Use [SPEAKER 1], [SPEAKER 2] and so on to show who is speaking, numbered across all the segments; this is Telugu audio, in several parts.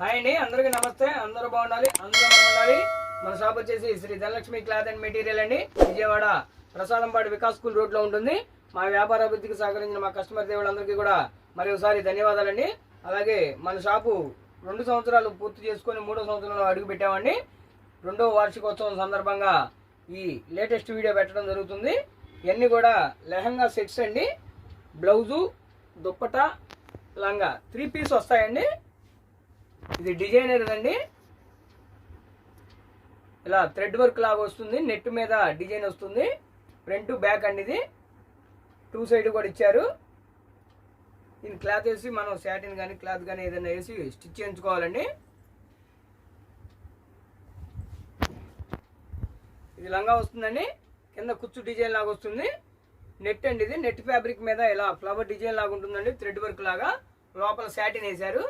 [SPEAKER 1] హాయ్ అండి అందరికీ నమస్తే. అందరూ బాగుండాలి అందరూ బాగుండాలి ఉండాలి. మన షాప్ వచ్చేసి Sri Dhanalakshmi cloth and material అండి. విజయవాడ ప్రసాదంపాడు వికాస్ స్కూల్ రోడ్లో ఉంటుంది. మా వ్యాపార అభివృద్ధికి సహకరించిన మా కస్టమర్ దేవుళ్ళందరికీ కూడా మరి ఒకసారి ధన్యవాదాలండి. అలాగే మన షాపు రెండు సంవత్సరాలు పూర్తి చేసుకొని మూడో సంవత్సరంలో అడుగు పెట్టామండి. రెండవ వార్షికోత్సవం సందర్భంగా ఈ లేటెస్ట్ వీడియో పెట్టడం జరుగుతుంది. ఇవన్నీ కూడా లెహంగా సెట్స్ అండి. బ్లౌజు దుప్పట లంగా త్రీ పీస్ వస్తాయండి. ఇది డిజైనర్ అండి ఇలా థ్రెడ్ వర్క్ లాగా వస్తుంది. నెట్ మీద డిజైన్ వస్తుంది. ఫ్రంట్ బ్యాక్ అండి ఇది టూ సైడ్ కూడా ఇచ్చారు. దీని క్లాత్ వేసి మనం శాటిన్ కానీ క్లాత్ కానీ ఏదైనా వేసి స్టిచ్ చేయించుకోవాలండి. ఇది లంగా వస్తుందండి. కింద కుచ్చు డిజైన్ లాగా వస్తుంది. నెట్ అండి ఇది నెట్ ఫ్యాబ్రిక్ మీద ఇలా ఫ్లవర్ డిజైన్ లాగా ఉంటుందండి. థ్రెడ్ వర్క్ లాగా. లోపల శాటిన్ వేశారు.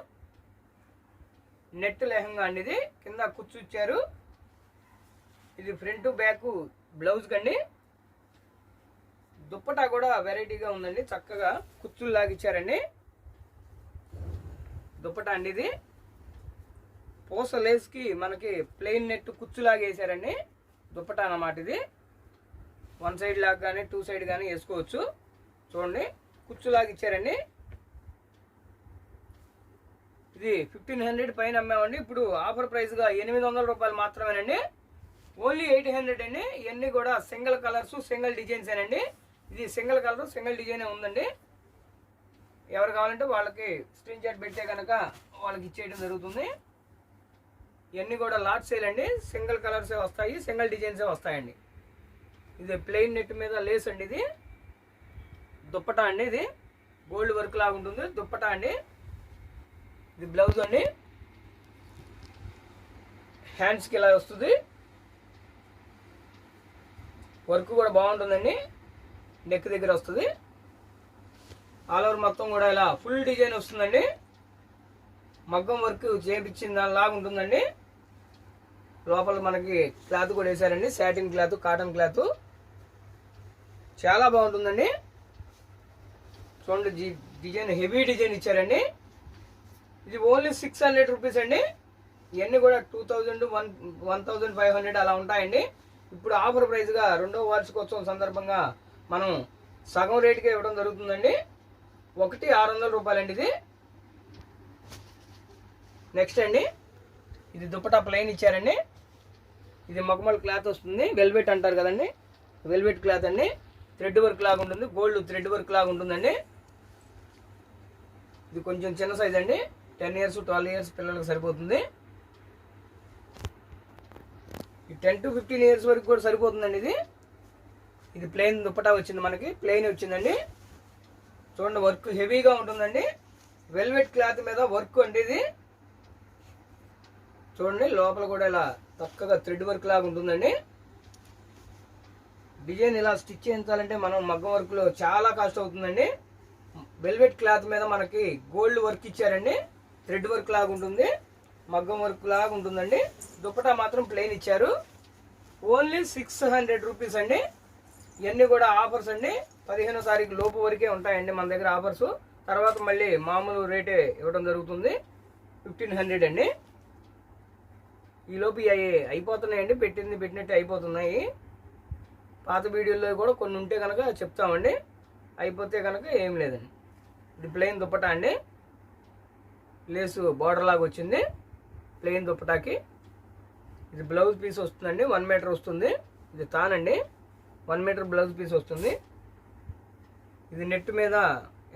[SPEAKER 1] నెట్ లెహంగా అండి ఇది కింద కుచ్చు ఇచ్చారు ఇది ఫ్రంట్ బ్యాక్ బ్లౌజ్ కండి. దుప్పటా కూడా వెరైటీగా ఉందండి. చక్కగా కుచ్చులు లాగిచ్చారండి. దుప్పటా అండి ఇది పూస లేస్కి మనకి ప్లెయిన్ నెట్ కుచ్చులాగేసారండి దుప్పటా అన్నమాట ఇది. వన్ సైడ్ లాగా కానీ టూ సైడ్ కానీ వేసుకోవచ్చు. చూడండి. కుచ్చులాగిచ్చారండి ఇది ఫిఫ్టీన్ హండ్రెడ్ పైన అమ్మామండి. ఇప్పుడు ఆఫర్ ప్రైస్గా ఎనిమిది వందల రూపాయలు మాత్రమేనండి. ఓన్లీ ఎయిట్ హండ్రెడ్ అండి. ఇవన్నీ కూడా సింగిల్ కలర్స్ సింగిల్ డిజైన్స్ అండి ఇది సింగిల్ కలర్ సింగిల్ డిజైన్ ఉందండి. ఎవరు కావాలంటే వాళ్ళకి స్క్రీన్ షాట్ పెట్టే కనుక వాళ్ళకి ఇచ్చేయడం జరుగుతుంది. ఇవన్నీ కూడా లాట్ సేల్ అండి. సింగిల్ కలర్సే వస్తాయి సింగిల్ డిజైన్సే వస్తాయండి. ఇది ప్లెయిన్ నెట్ మీద లేస్ అండి ఇది. దుప్పటా అండి ఇది. గోల్డ్ వర్క్ లాగా ఉంటుంది. దుప్పటా అండి. ఇది బ్లౌజ్ అండి. హ్యాండ్స్కి ఇలా వస్తుంది. వర్క్ కూడా బాగుంటుందండి. నెక్ దగ్గర వస్తుంది. ఆల్ ఓవర్ మొత్తం కూడా ఇలా ఫుల్ డిజైన్ వస్తుందండి. మగ్గం వర్క్ చేపించిన దానిలాగా ఉంటుందండి. లోపల మనకి క్లాత్ కూడా వేసారండి సాటిన్ క్లాత్ కాటన్ క్లాత్ చాలా బాగుంటుందండి. చూడండి డిజైన్ హెవీ డిజైన్ ఇచ్చారండి. ఇది ఓన్లీ సిక్స్ హండ్రెడ్ రూపీస్ అండి. ఇవన్నీ కూడా two thousand one one thousand five hundred అలా ఉంటాయండి. ఇప్పుడు ఆఫర్ ప్రైస్గా రెండో వార్షికోత్సవం సందర్భంగా మనం సగం రేటుకే ఇవ్వడం జరుగుతుందండి. ఒకటి ఆరు వందల రూపాయలండి ఇది. నెక్స్ట్ అండి. ఇది దుప్పటా ప్లెయిన్ ఇచ్చారండి. ఇది మగమల్ క్లాత్ వస్తుంది. వెల్వెట్ అంటారు కదండి. వెల్వెట్ క్లాత్ అండి. థ్రెడ్ వర్క్ లాగా ఉంటుంది. గోల్డ్ థ్రెడ్ వర్క్ లాగా ఉంటుందండి. ఇది కొంచెం చిన్న సైజ్ అండి. టెన్ ఇయర్స్ ట్వెల్వ్ ఇయర్స్ పిల్లలకు సరిపోతుంది. ఈ టెన్ టు ఫిఫ్టీన్ ఇయర్స్ వరకు కూడా సరిపోతుందండి ఇది. ఇది ప్లెయిన్ దుప్పటా వచ్చింది మనకి ప్లెయిన్ వచ్చిందండి. చూడండి వర్క్ హెవీగా ఉంటుందండి. వెల్వెట్ క్లాత్ మీద వర్క్ అండి ఇది. చూడండి లోపల కూడా ఇలా చక్కగా థ్రెడ్ వర్క్ లాగా ఉంటుందండి. డిజైన్ ఇలా స్టిచ్ చేయించాలంటే మనం మగ్గం వర్క్లో చాలా కాస్ట్ అవుతుందండి. వెల్వెట్ క్లాత్ మీద మనకి గోల్డ్ వర్క్ ఇచ్చారండి. థ్రెడ్ వర్క్ లాగా ఉంటుంది మగ్గం వర్క్ లాగా ఉంటుందండి. దుప్పటా మాత్రం ప్లెయిన్ ఇచ్చారు. ఓన్లీ సిక్స్ హండ్రెడ్ రూపీస్ అండి. ఇవన్నీ కూడా ఆఫర్స్ అండి. పదిహేనో తారీఖు లోపు వరకే ఉంటాయండి మన దగ్గర ఆఫర్స్ తర్వాత మళ్ళీ మామూలు రేటే ఇవ్వడం జరుగుతుంది. ఫిఫ్టీన్ హండ్రెడ్ అండి. ఈ లోపు అవి అయిపోతున్నాయండి. పెట్టింది పెట్టినట్టు అయిపోతున్నాయి. పాత వీడియోల్లో కూడా కొన్ని ఉంటే కనుక చెప్తామండి. అయిపోతే కనుక ఏం లేదండి. ఇది ప్లెయిన్ దుప్పటా అండి. లేసు బార్డర్ లాగా వచ్చింది. ప్లెయిన్ దుప్పటాకి. ఇది బ్లౌజ్ పీస్ వస్తుందండి. వన్ మీటర్ వస్తుంది. ఇది తానండి. వన్ మీటర్ బ్లౌజ్ పీస్ వస్తుంది. ఇది నెట్ మీద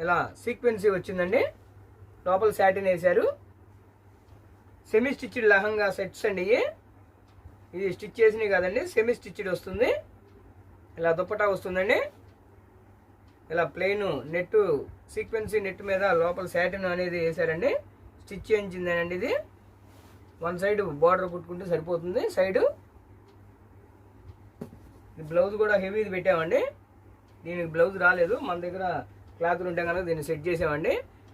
[SPEAKER 1] ఇలా సీక్వెన్సీ వచ్చిందండి. లోపల శాటిన్ వేశారు. సెమీ స్టిచ్డ్ లహంగా సెట్స్ అండి ఇవి. ఇది స్టిచ్ చేసినవి కాదండి. సెమీ స్టిచ్డ్ వస్తుంది. ఇలా దుప్పటా వస్తుందండి. ఇలా ప్లెయిన్ నెట్ సీక్వెన్సీ నెట్ మీద లోపల శాటిన్ అనేది వేసారండి స్టిచ్ చేయించిందేనండి ఇది? వన్ సైడ్ బార్డర్ కుట్టుకుంటే సరిపోతుంది. సైడు బ్లౌజ్ కూడా హెవీది పెట్టామండి. దీనికి బ్లౌజ్ రాలేదు. మన దగ్గర క్లాత్లు ఉంటే కనుక దీన్ని సెట్ చేసామండి.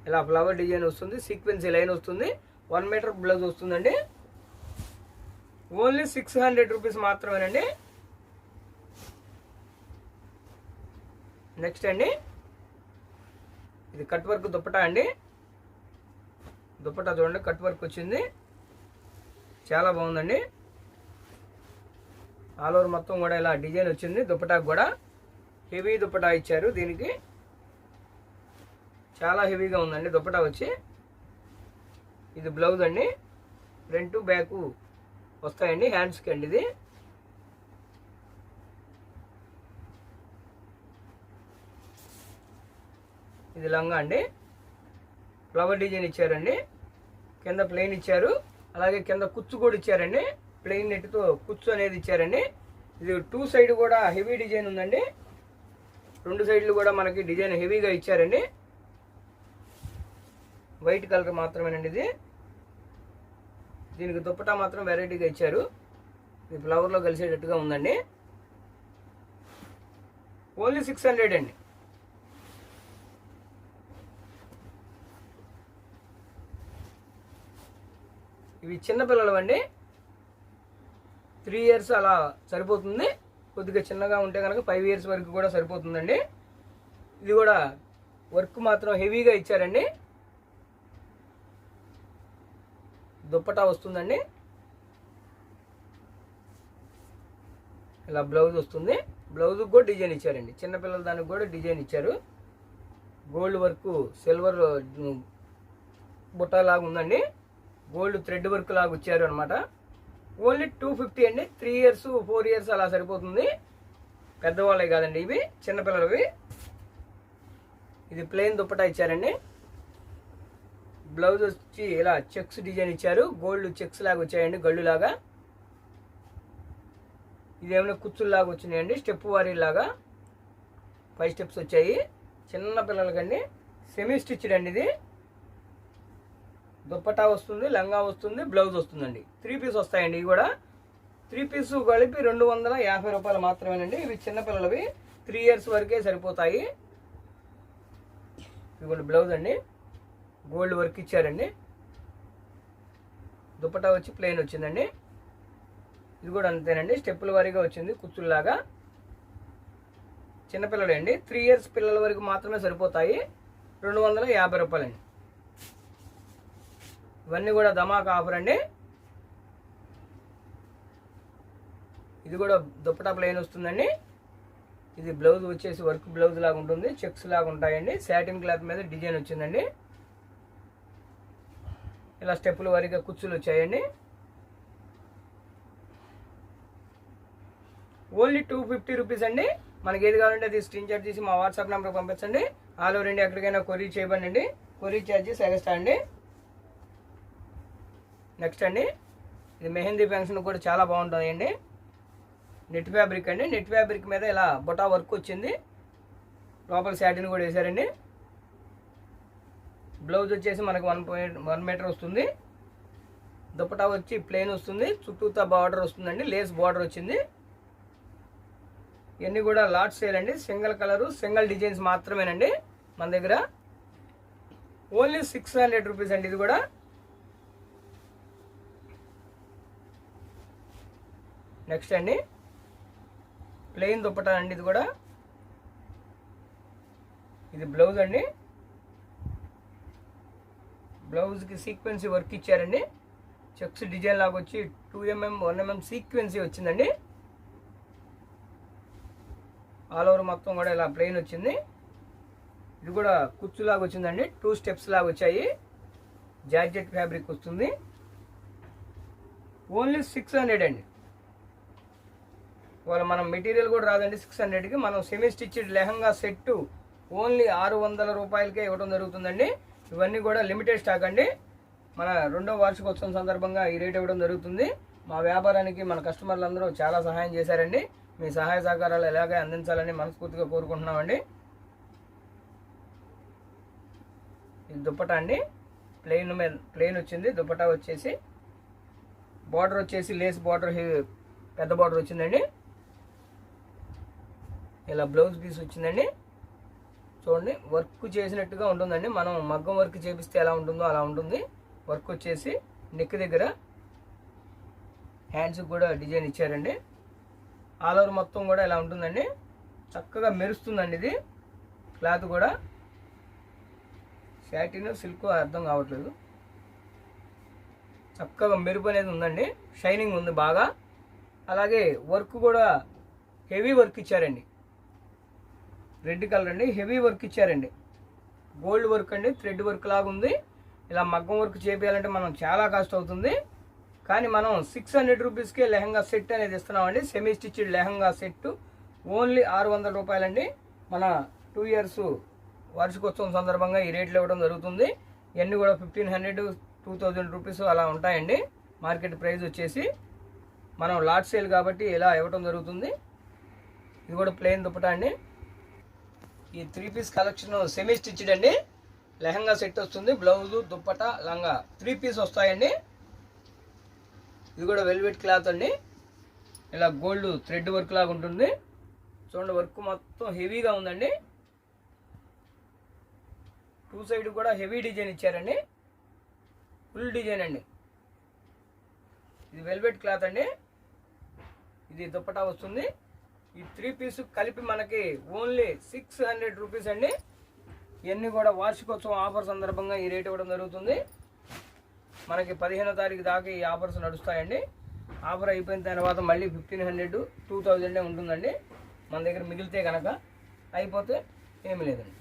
[SPEAKER 1] ఇలా ఫ్లవర్ డిజైన్ వస్తుంది సీక్వెన్సీ లైన్ వస్తుంది. వన్ మీటర్ బ్లౌజ్ వస్తుందండి. ఓన్లీ సిక్స్ హండ్రెడ్ రూపీస్ మాత్రమేనండి. నెక్స్ట్ అండి. ఇది కట్ వర్క్ దుప్పటా అండి. దుప్పటా చూడండి కట్ వర్క్ వచ్చింది. చాలా బాగుందండి. ఆల్ ఓవర్ మొత్తం కూడా ఇలా డిజైన్ వచ్చింది దుప్పటాకు కూడా. హెవీ దుప్పటా ఇచ్చారు దీనికి. చాలా హెవీగా ఉందండి దుప్పటా వచ్చి. ఇది బ్లౌజ్ అండి. ఫ్రంట్ బ్యాక్ వస్తాయండి హ్యాండ్స్కి అండి ఇది. ఇది లంగా అండి. ఫ్లవర్ డిజైన్ ఇచ్చారండి. కింద ప్లెయిన్ ఇచ్చారు. అలాగే కింద కుచ్చు కూడా ఇచ్చారండి. ప్లెయిన్ నెట్తో కుచ్చు అనేది ఇచ్చారండి. ఇది టూ సైడ్ కూడా హెవీ డిజైన్ ఉందండి. రెండు సైడ్లు కూడా మనకి డిజైన్ హెవీగా ఇచ్చారండి. వైట్ కలర్ మాత్రమేనండి ఇది. దీనికి దుప్పటా మాత్రం వెరైటీగా ఇచ్చారు. ఇది ఫ్లవర్లో కలిసేటట్టుగా ఉందండి. ఓన్లీ సిక్స్ హండ్రెడ్ అండి. ఇవి చిన్నపిల్లలు అండి త్రీ ఇయర్స్ అలా సరిపోతుంది. కొద్దిగా చిన్నగా ఉంటే కనుక ఫైవ్ ఇయర్స్ వరకు కూడా సరిపోతుందండి. ఇది కూడా వర్క్ మాత్రం హెవీగా ఇచ్చారండి. దుప్పటా వస్తుందండి. ఇలా బ్లౌజ్ వస్తుంది. బ్లౌజ్కి కూడా డిజైన్ ఇచ్చారండి. చిన్నపిల్లల దానికి కూడా డిజైన్ ఇచ్చారు. గోల్డ్ వర్క్ సిల్వర్ బుట్టలాగా ఉందండి. గోల్డ్ థ్రెడ్ వర్క్ లాగా వచ్చారు అనమాట ఓన్లీ టూ ఫిఫ్టీ అండి. త్రీ ఇయర్స్ ఫోర్ ఇయర్స్ అలా సరిపోతుంది. పెద్దవాళ్ళే కాదండి ఇవి చిన్నపిల్లలవి. ఇది ప్లెయిన్ దుప్పటా ఇచ్చారండి. బ్లౌజ్ వచ్చి ఇలా చెక్స్ డిజైన్ ఇచ్చారు. గోల్డ్ చెక్స్ లాగా వచ్చాయండి గళ్ళులాగా ఇదేమైనా కుచ్చుల్లాగా వచ్చినాయండి స్టెప్ వారీ లాగా. ఫైవ్ స్టెప్స్ వచ్చాయి. చిన్న పిల్లలకండి. సెమీ స్టిచ్డ్ అండి ఇది. దుప్పటా వస్తుంది లంగా వస్తుంది బ్లౌజ్ వస్తుందండి. త్రీ పీస్ వస్తాయండి ఇవి కూడా. త్రీ పీస్ కలిపి రెండు వందల యాభై రూపాయలు మాత్రమేనండి. ఇవి చిన్నపిల్లలవి త్రీ ఇయర్స్ వరకే సరిపోతాయి. ఇవి బ్లౌజ్ అండి. గోల్డ్ వర్క్ ఇచ్చారండి. దుప్పటా వచ్చి ప్లెయిన్ వచ్చిందండి. ఇది కూడా అంతేనండి. స్టెప్పుల వారీగా వచ్చింది కుచ్చుల్లాగా. చిన్నపిల్లలండి త్రీ ఇయర్స్ పిల్లల వరకు మాత్రమే సరిపోతాయి. రెండు వందల యాభై రూపాయలండి. ఇవన్నీ కూడా ధమాకా ఆఫర్ అండి. ఇది కూడా దుప్పటా ప్లెయిన్ వస్తుందండి. ఇది బ్లౌజ్ వచ్చేసి వర్క్ బ్లౌజ్ లాగా ఉంటుంది చెక్స్ లాగా ఉంటాయండి. శాటిన్ క్లాత్ మీద డిజైన్ వచ్చిందండి. ఇలా స్టెప్పుల వారీగా కుచ్చులు వచ్చాయండి. ఓన్లీ టూ ఫిఫ్టీ రూపీస్ అండి. మనకి ఏది కావాలంటే అది స్క్రీన్ షాట్ తీసి మా వాట్సాప్ నెంబర్కి పంపించండి. ఆల్ ఓవర్ ఇండియా ఎక్కడికైనా కొరీ చేయబండి కొరీ ఛార్జెస్ ఎగస్టా అండి. నెక్స్ట్ అండి ఇది మెహందీ ఫంక్షన్ కూడా చాలా బాగుంటుందండి. నెట్ ఫ్యాబ్రిక్ అండి నెట్ ఫ్యాబ్రిక్ మీద ఇలా బొటా వర్క్ వచ్చింది. లోపల శాటిన్ కూడా వేశారండి. బ్లౌజ్ వచ్చేసి మనకు వన్ పాయింట్ వన్ మీటర్ వస్తుంది. దుపటా వచ్చి ప్లెయిన్ వస్తుంది. చుట్టూతా బార్డర్ వస్తుందండి లేస్ బార్డర్ వచ్చింది. ఇవన్నీ కూడా లాట్ సేల్ అండి. సింగిల్ కలరు సింగిల్ డిజైన్స్ మాత్రమేనండి మన దగ్గర. ఓన్లీ సిక్స్ హండ్రెడ్ రూపీస్ అండి ఇది కూడా. నెక్స్ట్ అండి. ప్లెయిన్ దుప్పటా అండి ఇది కూడా. ఇది బ్లౌజ్ అండి. బ్లౌజ్కి సీక్వెన్సీ వర్క్ ఇచ్చారండి. చెక్స్ డిజైన్ లాగా వచ్చి టూ ఎంఎం వన్ ఎంఎం సీక్వెన్సీ వచ్చిందండి. ఆల్ ఓవర్ మొత్తం కూడా ఇలా ప్లెయిన్ వచ్చింది. ఇది కూడా కుచ్చులాగా వచ్చిందండి. టూ స్టెప్స్ లాగా వచ్చాయి. జార్జెట్ ఫ్యాబ్రిక్ వస్తుంది. ఓన్లీ సిక్స్ హండ్రెడ్ అండి. ఇవాళ మనం మెటీరియల్ కూడా రాదండి. సిక్స్ హండ్రెడ్కి మనం semi stitched lehenga set only ఆరు వందల రూపాయలకే ఇవ్వడం జరుగుతుందండి. ఇవన్నీ కూడా లిమిటెడ్ స్టాక్ అండి. మన రెండో వార్షికోత్సవం సందర్భంగా ఈ రేట్ ఇవ్వడం జరుగుతుంది. మా వ్యాపారానికి మన కస్టమర్లు అందరూ చాలా సహాయం చేశారండి. మీ సహాయ సహకారాలు ఎలాగే అందించాలని మనస్ఫూర్తిగా కోరుకుంటున్నామండి. ఇది దుప్పటా అండి. ప్లెయిన్ మీద ప్లెయిన్ వచ్చింది. దుప్పటా వచ్చేసి బార్డర్ వచ్చేసి లేస్ బార్డర్ పెద్ద బార్డర్ వచ్చిందండి. ఇలా బ్లౌజ్ పీస్ వచ్చిందండి. చూడండి వర్క్ చేసినట్టుగా ఉంటుందండి. మనం మగ్గం వర్క్ చేపిస్తే ఎలా ఉంటుందో అలా ఉంటుంది. వర్క్ వచ్చేసి నెక్ దగ్గర హ్యాండ్స్కి కూడా డిజైన్ ఇచ్చారండి. ఆల్ ఓవర్ మొత్తం కూడా ఇలా ఉంటుందండి. చక్కగా మెరుస్తుందండి ఇది. క్లాత్ కూడా శాటిన్ సిల్క్ అర్థం కావట్లేదు. చక్కగా మెరుపు అనేది ఉందండి. షైనింగ్ ఉంది బాగా. అలాగే వర్క్ కూడా హెవీ వర్క్ ఇచ్చారండి. రెడ్ కలర్ అండి. హెవీ వర్క్ ఇచ్చారండి. గోల్డ్ వర్క్ అండి. థ్రెడ్ వర్క్ లాగా ఉంది. ఇలా మగ్గం వర్క్ చేపించాలంటే మనం చాలా కాస్ట్ అవుతుంది. కానీ మనం సిక్స్ హండ్రెడ్ రూపీస్కే లెహంగా సెట్ అనేది ఇస్తున్నామండి. Semi stitched lehenga set only ఆరు వందల రూపాయలండి. మన టూ ఇయర్స్ వార్షికోత్సవం సందర్భంగా ఈ రేట్లు ఇవ్వడం జరుగుతుంది. ఇవన్నీ కూడా fifteen hundred two thousand rupees అలా ఉంటాయండి. మార్కెట్ ప్రైస్ వచ్చేసి మనం లాట్ సేల్ కాబట్టి ఇలా ఇవ్వడం జరుగుతుంది. ఇది కూడా ప్లెయిన్ దుప్పటా అండి. ఈ three piece collection semi stitched అండి. లెహంగా సెట్ వస్తుంది. బ్లౌజు దుప్పట లంగా. త్రీ పీస్ వస్తాయండి. ఇది కూడా వెల్వెట్ క్లాత్ అండి. ఇలా గోల్డ్ థ్రెడ్ వర్క్ లాగా ఉంటుంది. చూడండి వర్క్ మొత్తం హెవీగా ఉందండి. టూ సైడ్ కూడా హెవీ డిజైన్ ఇచ్చారండి. ఫుల్ డిజైన్ అండి. ఇది వెల్వెట్ క్లాత్ అండి. ఇది దుప్పటా వస్తుంది. ఈ త్రీ పీస్ కలిపి మనకి ఓన్లీ సిక్స్ హండ్రెడ్ రూపీస్ అండి. ఇవన్నీ కూడా వార్షికోత్సవం ఆఫర్ సందర్భంగా ఈ రేట్ ఇవ్వడం జరుగుతుంది. మనకి పదిహేనో తారీఖు దాకా ఈ ఆఫర్స్ నడుస్తాయండి. ఆఫర్ అయిపోయిన తర్వాత మళ్ళీ ఫిఫ్టీన్ హండ్రెడ్ టూ థౌజండే ఉంటుందండి. మన దగ్గర మిగిలితే కనుక అయిపోతే ఏమీ లేదండి.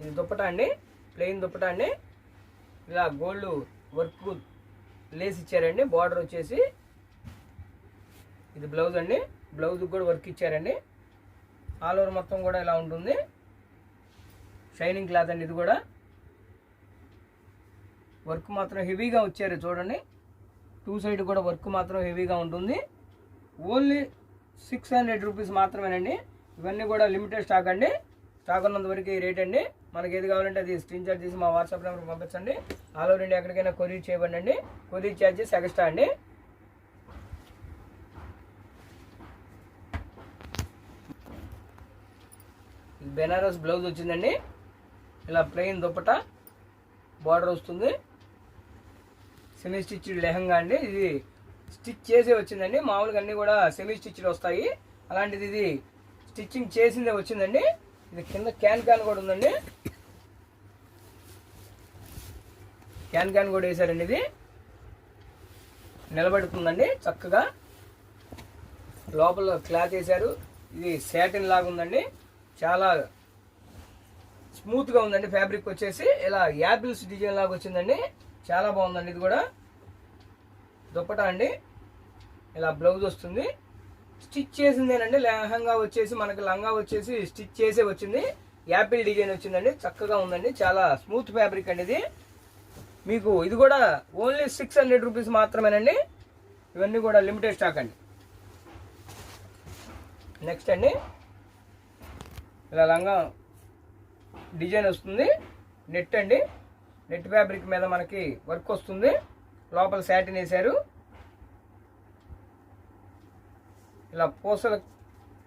[SPEAKER 1] ఇది దుప్పట అండి. ప్లెయిన్ దుప్పట అండి. ఇలా గోల్డ్ వర్క్ లేస్ ఇచ్చారండి. బార్డర్ వచ్చేసి ఇది బ్లౌజ్ అండి. బ్లౌజ్కి కూడా వర్క్ ఇచ్చారండి. ఆల్ ఓవర్ మొత్తం కూడా ఇలా ఉంటుంది. షైనింగ్ క్లాత్ అండి ఇది కూడా. వర్క్ మాత్రం హెవీగా వచ్చారు చూడండి. టూ సైడ్ కూడా వర్క్ మాత్రం హెవీగా ఉంటుంది. ఓన్లీ సిక్స్ హండ్రెడ్ రూపీస్ మాత్రమేనండి. ఇవన్నీ కూడా లిమిటెడ్ స్టాక్ అండి. స్టాక్ ఉన్నంత వరకు ఈ రేట్ అండి. మనకి ఏది కావాలంటే అది స్క్రీన్ షాట్ తీసి మా వాట్సాప్ నెంబర్కి పంపించండి. ఆల్ ఓవర్ ఇండియా ఎక్కడికైనా కొరియర్ చేయబండి అండి కొరియర్ ఛార్జెస్ ఎక్స్ట్రా అండి. బెనారస్ బ్లౌజ్ వచ్చిందండి. ఇలా ప్లెయిన్ దుప్పట బార్డర్ వస్తుంది. సెమీ స్టిచ్డ్ లెహంగా అండి. ఇది స్టిచ్ చేసే వచ్చిందండి. మామూలుగా అన్నీ కూడా సెమీ స్టిచ్డ్ వస్తాయి. అలాంటిది ఇది స్టిచ్చింగ్ చేసిందే వచ్చిందండి. ఇది కింద క్యాన్ క్యాన్ కూడా ఉందండి. క్యాన్ క్యాన్ కూడా వేసారండి ఇది. నిలబడుతుందండి చక్కగా. లోపల క్లాత్ వేశారు. ఇది శాటిన్ లాగా ఉందండి. చాలా స్మూత్గా ఉందండి ఫ్యాబ్రిక్ వచ్చేసి. ఇలా యాపిల్స్ డిజైన్ లాగా వచ్చిందండి. చాలా బాగుందండి ఇది కూడా. దుప్పటా అండి. ఇలా బ్లౌజ్ వస్తుంది. స్టిచ్ చేసిందేనండి. లెహంగా వచ్చేసి మనకి లంగా వచ్చేసి స్టిచ్ చేసే వచ్చింది. యాపిల్ డిజైన్ వచ్చిందండి. చక్కగా ఉందండి. చాలా స్మూత్ ఫ్యాబ్రిక్ అండి ఇది. మీకు ఇది కూడా ఓన్లీ సిక్స్ హండ్రెడ్ రూపీస్ మాత్రమేనండి. ఇవన్నీ కూడా లిమిటెడ్ స్టాక్ అండి. నెక్స్ట్ అండి. ఇలా లంగా డిజైన్ వస్తుంది. నెట్ అండి. నెట్ ఫ్యాబ్రిక్ మీద మనకి వర్క్ వస్తుంది. లోపల శాటిన్ వేశారు. ఇలా పూసల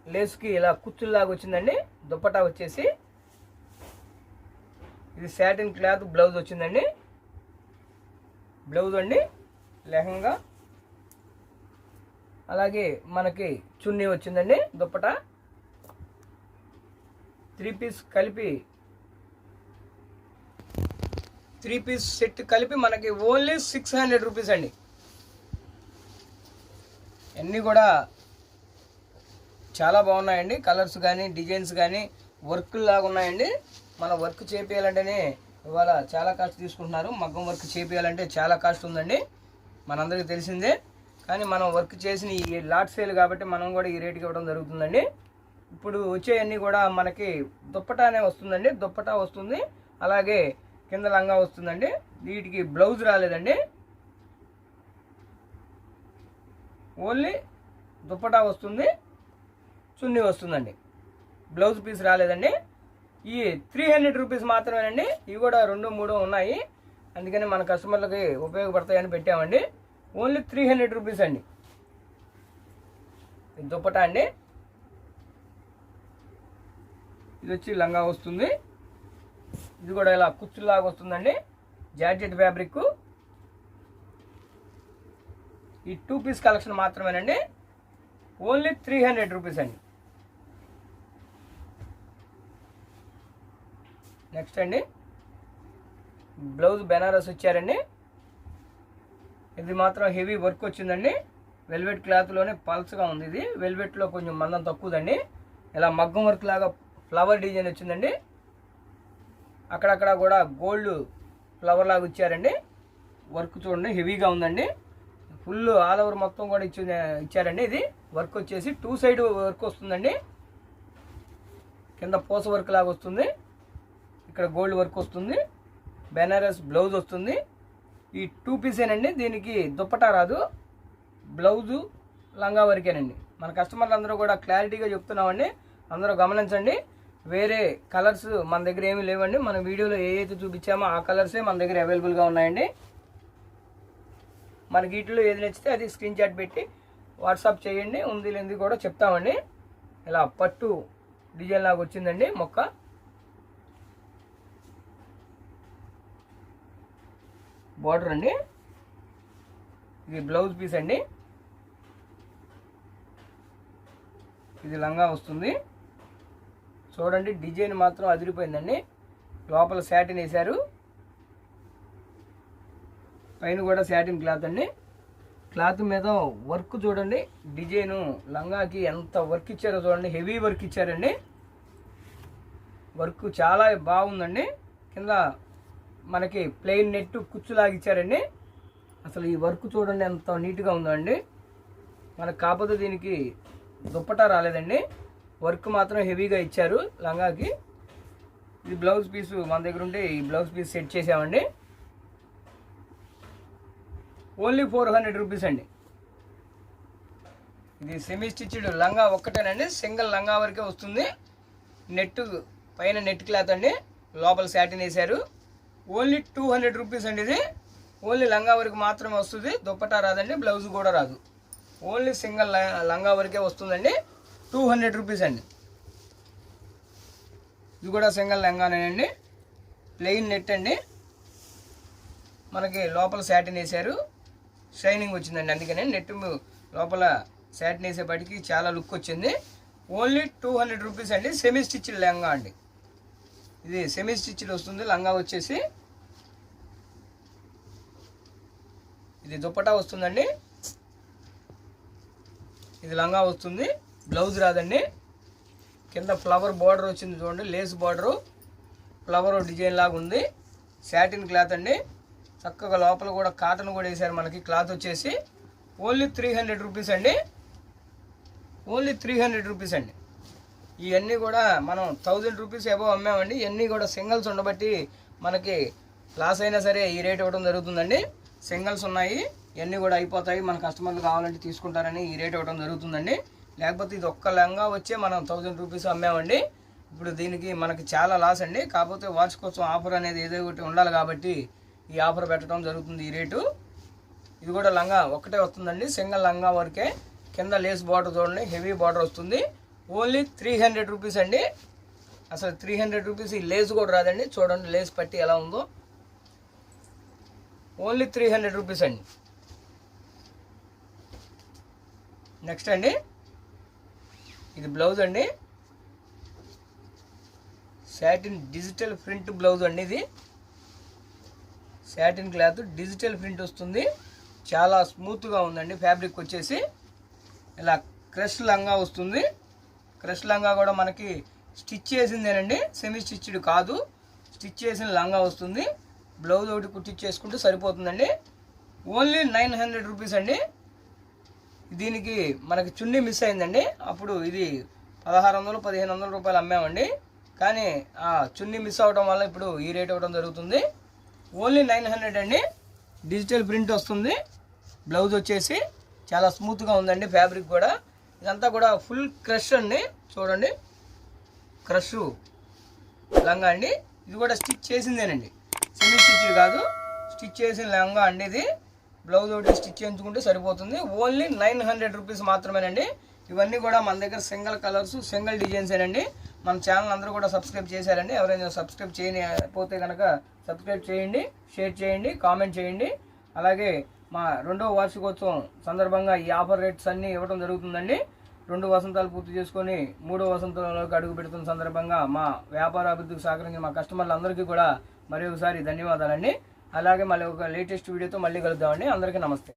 [SPEAKER 1] లేస్కి ఇలా కుచ్చుల్లాగా వచ్చిందండి. దుప్పటా వచ్చేసి. ఇది శాటిన్ క్లాత్ బ్లౌజ్ వచ్చిందండి. బ్లౌజ్ అండి. లెహంగా. అలాగే మనకి చున్నీ వచ్చిందండి. దుప్పటా. త్రీ పీస్ కలిపి త్రీ పీస్ సెట్ కలిపి మనకి ఓన్లీ సిక్స్ హండ్రెడ్ రూపీస్ అండి. అన్నీ కూడా చాలా బాగున్నాయండి. కలర్స్ కానీ డిజైన్స్ కానీ వర్క్ లాగా ఉన్నాయండి. మన వర్క్ చేపించాలంటేనే ఇవాళ చాలా కాస్ట్ తీసుకుంటున్నారు. మగ్గం వర్క్ చేపించాలంటే చాలా కాస్ట్ ఉందండి. మనందరికీ తెలిసిందే. కానీ మనం వర్క్ చేసిన ఈ లాట్ సేల్ కాబట్టి మనం కూడా ఈ రేటుకి ఇవ్వడం జరుగుతుందండి. ఇప్పుడు వచ్చేవన్నీ కూడా మనకి దుప్పటానే వస్తుందండి. దుప్పటా వస్తుంది. అలాగే కింద లంగా వస్తుందండి. వీటికి బ్లౌజ్ రాలేదండి. ఓన్లీ దుప్పటా వస్తుంది. చున్నీ వస్తుందండి. బ్లౌజ్ పీస్ రాలేదండి. ఈ త్రీ హండ్రెడ్ రూపీస్ మాత్రమేనండి. ఇవి కూడా రెండు మూడు ఉన్నాయి. అందుకని మన కస్టమర్లకి ఉపయోగపడతాయని పెట్టామండి. ఓన్లీ త్రీ హండ్రెడ్ రూపీస్ అండి. దుప్పట దుప్పటా అండి. ఇది వచ్చి లంగా వస్తుంది. ఇది కూడా ఇలా కుచ్చులాగా వస్తుందండి. Georgette fabric. ఈ టూ పీస్ కలెక్షన్ మాత్రమేనండి. ఓన్లీ త్రీ హండ్రెడ్ రూపీస్ అండి. నెక్స్ట్ అండి. బ్లౌజ్ బెనారస్ ఇచ్చారండి. ఇది మాత్రం హెవీ వర్క్ వచ్చిందండి. వెల్వెట్ క్లాత్లోనే పల్స్గా ఉంది ఇది. వెల్వెట్లో కొంచెం మందం తక్కువదండి. ఇలా మగ్గం వర్క్ లాగా ఫ్లవర్ డిజైన్ వచ్చిందండి. అక్కడక్కడ కూడా గోల్డ్ ఫ్లవర్ లాగా ఇచ్చారండి. వర్క్ చూడండి హెవీగా ఉందండి. ఫుల్ ఆల్ ఓవర్ మొత్తం కూడా ఇచ్చి ఇచ్చారండి. ఇది వర్క్ వచ్చేసి టూ సైడ్ వర్క్ వస్తుందండి. కింద పూస వర్క్ లాగా వస్తుంది. ఇక్కడ గోల్డ్ వర్క్ వస్తుంది. బెనారస్ బ్లౌజ్ వస్తుంది. ఈ టూ పీసేనండి. దీనికి దుప్పటా రాదు. బ్లౌజు లంగా వరకేనండి. మన కస్టమర్లు అందరూ కూడా క్లారిటీగా చెప్తున్నామండి. అందరూ గమనించండి. వేరే కలర్స్ మన దగ్గర ఏమీ లేవండి. మన వీడియోలో ఏ అయితే చూపించామో ఆ కలర్సే మన దగ్గర అవైలబుల్గా ఉన్నాయండి. మనకి వీటిలో ఏది నచ్చితే అది స్క్రీన్ షాట్ పెట్టి వాట్సాప్ చేయండి. ఉంది లేనిది కూడా చెప్తామండి. ఇలా పట్టు డిజైన్ లాగా వచ్చిందండి మొక్క. బార్డర్ అండి. ఇది బ్లౌజ్ పీస్ అండి. ఇది లంగా వస్తుంది. చూడండి డిజైన్ మాత్రం అదిరిపోయిందండి. లోపల శాటిన్ వేశారు. పైన కూడా శాటిన్ క్లాత్ అండి. క్లాత్ మీద వర్క్ చూడండి డిజైను లంగాకి ఎంత వర్క్ ఇచ్చారో చూడండి హెవీ వర్క్ ఇచ్చారండి. వర్క్ చాలా బాగుందండి. కింద మనకి ప్లెయిన్ నెట్ కుచ్చులాగా ఇచ్చారండి. అసలు ఈ వర్క్ చూడండి ఎంత నీట్గా ఉందండి. మనకు కాకపోతే దీనికి దుప్పట రాలేదండి. వర్క్ మాత్రం హెవీగా ఇచ్చారు లంగాకి. ఇది బ్లౌజ్ పీసు మన దగ్గర ఉంటే ఈ బ్లౌజ్ పీస్ సెట్ చేసామండి. ఓన్లీ ఫోర్ హండ్రెడ్ రూపీస్ అండి. ఇది సెమీ స్టిచ్డ్ లంగా ఒక్కటేనండి సింగిల్ లంగా వరకే వస్తుంది. నెట్ పైన నెట్ క్లాత్ అండి లోపల శాటిన్ వేశారు. ఓన్లీ టూ హండ్రెడ్ రూపీస్ అండి ఇది. ఓన్లీ లంగా వరకు మాత్రమే వస్తుంది దుప్పటా రాదండి బ్లౌజ్ కూడా రాదు. ఓన్లీ సింగిల్ లంగా వరకే వస్తుందండి. టూ హండ్రెడ్ రూపీస్ అండి. ఇది కూడా సింగల్ లంగానేనండి. ప్లెయిన్ నెట్ అండి. మనకి లోపల శాటిన్ వేశారు. షైనింగ్ వచ్చిందండి అందుకనే నెట్ లోపల శాటిన్ వేసేపటికి చాలా లుక్ వచ్చింది. ఓన్లీ టూ హండ్రెడ్ రూపీస్ అండి. సెమీ స్టిచ్డ్ లెహంగా అండి. ఇది సెమీ స్టిచ్డ్ వస్తుంది. లంగా వచ్చేసి ఇది దుప్పటా వస్తుందండి. ఇది లంగా వస్తుంది. బ్లౌజ్ రాదండి. కింద ఫ్లవర్ బార్డర్ వచ్చింది చూడండి లేస్ బార్డరు. ఫ్లవర్ డిజైన్ లాగా ఉంది. శాటిన్ క్లాత్ అండి. చక్కగా లోపల కూడా కాటన్ కూడా వేసారు మనకి. క్లాత్ వచ్చేసి ఓన్లీ త్రీ హండ్రెడ్ రూపీస్ అండి. ఓన్లీ త్రీ హండ్రెడ్ రూపీస్ అండి. ఇవన్నీ కూడా మనం థౌజండ్ రూపీస్ ఎబో అమ్మామండి. ఇవన్నీ కూడా సింగిల్స్ ఉండబట్టి మనకి లాస్ అయినా సరే ఈ రేట్ ఇవ్వడం జరుగుతుందండి. సింగిల్స్ ఉన్నాయి. ఇవన్నీ కూడా అయిపోతాయి. మన కస్టమర్లు కావాలంటే తీసుకుంటారని ఈ రేట్ ఇవ్వడం జరుగుతుందండి. లేకపోతే ఇది ఒక్క లంగా వచ్చే మనం థౌజండ్ రూపీస్ అమ్మామండి. ఇప్పుడు దీనికి మనకి చాలా లాస్ అండి. కాకపోతే వాచ్ కోసం ఆఫర్ అనేది ఏదో ఒకటి ఉండాలి కాబట్టి ఈ ఆఫర్ పెట్టడం జరుగుతుంది ఈ రేటు. ఇది కూడా లంగా ఒక్కటే వస్తుందండి. సింగిల్ లంగా వరకే. కింద లేస్ బార్డర్ చూడండి. హెవీ బార్డర్ వస్తుంది. ఓన్లీ త్రీ హండ్రెడ్ రూపీస్ అండి. అసలు త్రీ హండ్రెడ్ రూపీస్ ఈ లేస్ కూడా రాదండి. చూడండి లేస్ పట్టి ఎలా ఉందో. ఓన్లీ త్రీ హండ్రెడ్ రూపీస్ అండి. నెక్స్ట్ అండి. ఇది బ్లౌజ్ అండి. శాటిన్ డిజిటల్ ప్రింట్ బ్లౌజ్ అండి ఇది. శాటిన్ క్లాత్ డిజిటల్ ప్రింట్ వస్తుంది. చాలా స్మూత్గా ఉందండి. ఫ్యాబ్రిక్ వచ్చేసి ఇలా క్రష్ లంగా వస్తుంది. క్రష్ లంగా కూడా మనకి స్టిచ్ చేసిందేనండి. సెమీ స్టిచ్డ్ కాదు. స్టిచ్ చేసిన లంగా వస్తుంది. బ్లౌజ్ ఒకటి కుట్టించేసుకుంటే సరిపోతుందండి. ఓన్లీ నైన్ హండ్రెడ్ రూపీస్ అండి. దీనికి మనకి చున్నీ మిస్ అయిందండి. అప్పుడు ఇది పదహారు వందలు పదిహేను వందల రూపాయలు అమ్మామండి. కానీ ఆ చున్నీ మిస్ అవ్వడం వల్ల ఇప్పుడు ఈ రేట్ అవ్వడం జరుగుతుంది. ఓన్లీ నైన్ హండ్రెడ్ అండి. డిజిటల్ ప్రింట్ వస్తుంది. బ్లౌజ్ వచ్చేసి చాలా స్మూత్గా ఉందండి ఫ్యాబ్రిక్ కూడా. ఇదంతా కూడా ఫుల్ క్రష్ అండి. చూడండి. క్రష్ లంగా అండి. ఇది కూడా స్టిచ్ చేసిందేనండి. సెమీ స్టిచ్డ్ కాదు. స్టిచ్ చేసిన లంగా అండి ఇది. బ్లౌజ్ ఒకటి స్టిచ్ చేయించుకుంటే సరిపోతుంది. ఓన్లీ నైన్ హండ్రెడ్ రూపీస్ మాత్రమేనండి. ఇవన్నీ కూడా మన దగ్గర సింగిల్ కలర్స్ సింగిల్ డిజైన్సేనండి మన ఛానల్ అందరూ కూడా సబ్స్క్రైబ్ చేశారండి. ఎవరైనా సబ్స్క్రైబ్ చేయకపోతే కనుక సబ్స్క్రైబ్ చేయండి షేర్ చేయండి కామెంట్ చేయండి. అలాగే మా రెండో వార్షికోత్సవం సందర్భంగా ఈ ఆఫర్ రేట్స్ అన్నీ ఇవ్వడం జరుగుతుందండి. రెండు వసంతాలు పూర్తి చేసుకొని మూడో వసంతంలోకి అడుగు పెడుతున్న సందర్భంగా మా వ్యాపార అభివృద్ధికి సహకరించిన మా కస్టమర్లందరికీ కూడా మరి ఒకసారి ధన్యవాదాలండి. అలాగే మళ్ళీ ఒక లేటెస్ట్ వీడియోతో మళ్ళీ కలుద్దామండి. అందరికీ నమస్తే.